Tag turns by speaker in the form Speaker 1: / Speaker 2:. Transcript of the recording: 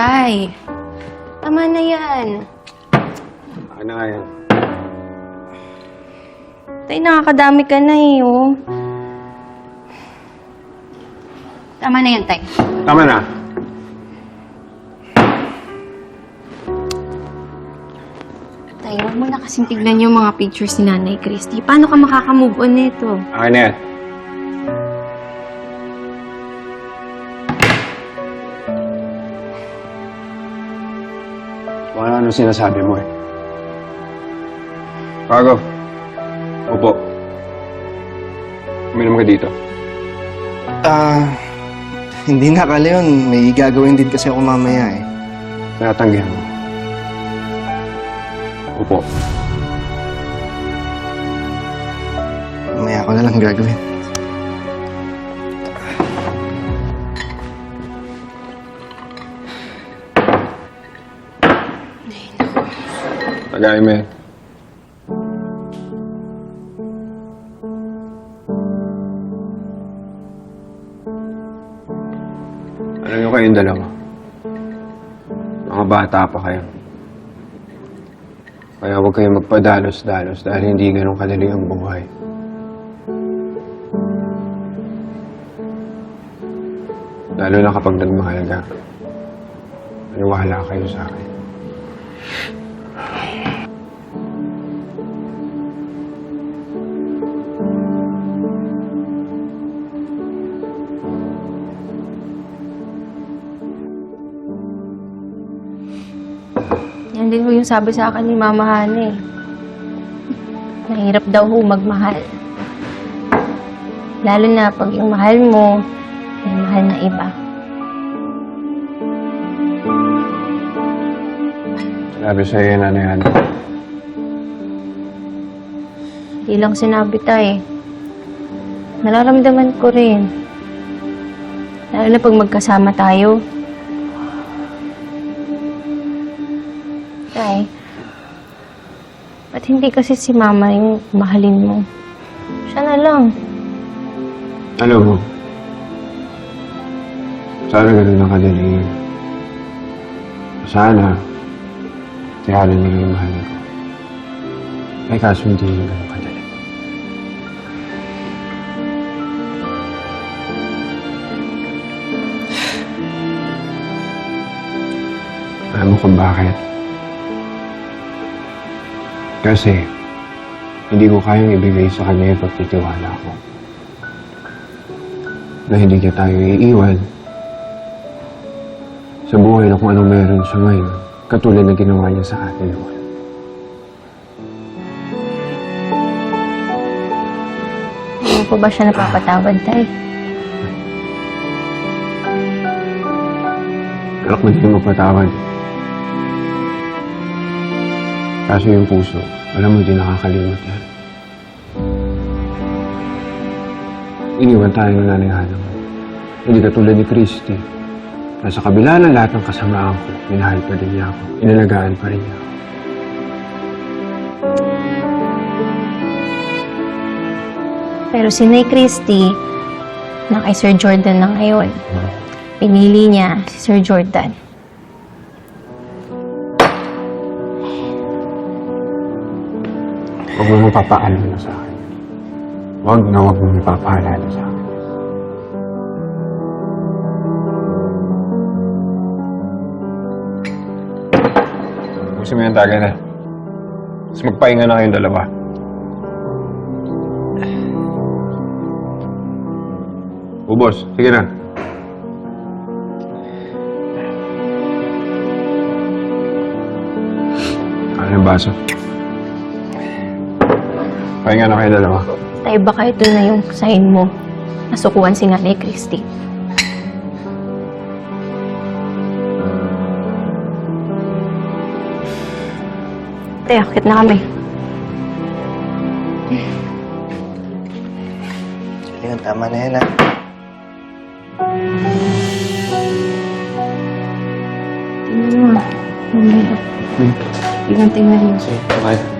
Speaker 1: Tay. Tama na yan.
Speaker 2: Ano nga yan?
Speaker 1: Tay, nakakadami ka na eh, oh. Tama na yan, Tay.
Speaker 2: Tama na.
Speaker 1: Tay, huwag mo na kasing tignan yung mga pictures ni Nanay Christy. Paano ka makakamove on nito?
Speaker 2: Akin na yan. Kung ano, ano sinasabi mo eh. Pago. Upo. Uminom ka dito.
Speaker 3: Ah, hindi na kala yun. May gagawin din kasi ako mamaya eh.
Speaker 2: Tinatanggihan mo. Upo.
Speaker 3: Mamaya ko na lang gagawin.
Speaker 2: Tagay mo yan. Alam niyo kayong dalawa. Mga bata pa kayo. Kaya huwag kayong magpadalos-dalos dahil hindi ganun kadali ang buhay. Lalo na kapag nagmahal ka. Maniwala kayo sa akin.
Speaker 1: Yan din ho yung sabi sa akin ni Mama Hana eh. Mahirap daw ho magmahal. Lalo na pag yung mahal mo, may mahal na iba.
Speaker 2: Sabi sa'yo yun, ano yan?
Speaker 1: Hindi lang sinabi tayo. Nararamdaman ko rin. Lalo na pag magkasama tayo. Tay, ba't hindi kasi si Mama yung mahalin mo? Siya na lang.
Speaker 2: Alam mo, sana ganun ang kadali. Sana, tiyalan niyo yung mahal ko. Ay kaso hindi yun ganun kadali. Alam mo kung bakit? Kasi, hindi ko kayang ibigay sa kanya yung pagtitiwala ko na hindi niya tayo iiwan sa kung anong meron siya ngayon, katulad na ginawa niya sa atin noon.
Speaker 1: Hindi ko ba siya napapatawad, Tay?
Speaker 2: Anak, hindi mo patawad. Kaso yung puso, alam mo, hindi nakakalimot yan. Iniwan tayo ng nanay Hana mo. Hindi katulad ni Christy. Na sa kabila ng lahat ng kasamaan ko, minahal pa din niya ako. Inalagaan pa rin niya ako.
Speaker 1: Pero si Nay Christy, na kay Sir Jordan na ngayon. Pinili niya si Sir Jordan.
Speaker 2: Huwag mo mapapaalala sa akin. Huwag na huwag mo mapapaalala sa akin. Gusto mo yung tagay na. Tapos magpahinga na kayong dalawa. Ubos, sige na. Ano yung baso? Pahinga na kayo dalawa.
Speaker 1: Tay, baka ito na yung sign mo. Nasukuan si Nanay Christy. Tay, akit na kami.
Speaker 3: Ayun, tama na yan ah.
Speaker 1: Tingnan mo. Tingnan mo. Tingnan, tingnan mo.
Speaker 2: Okay.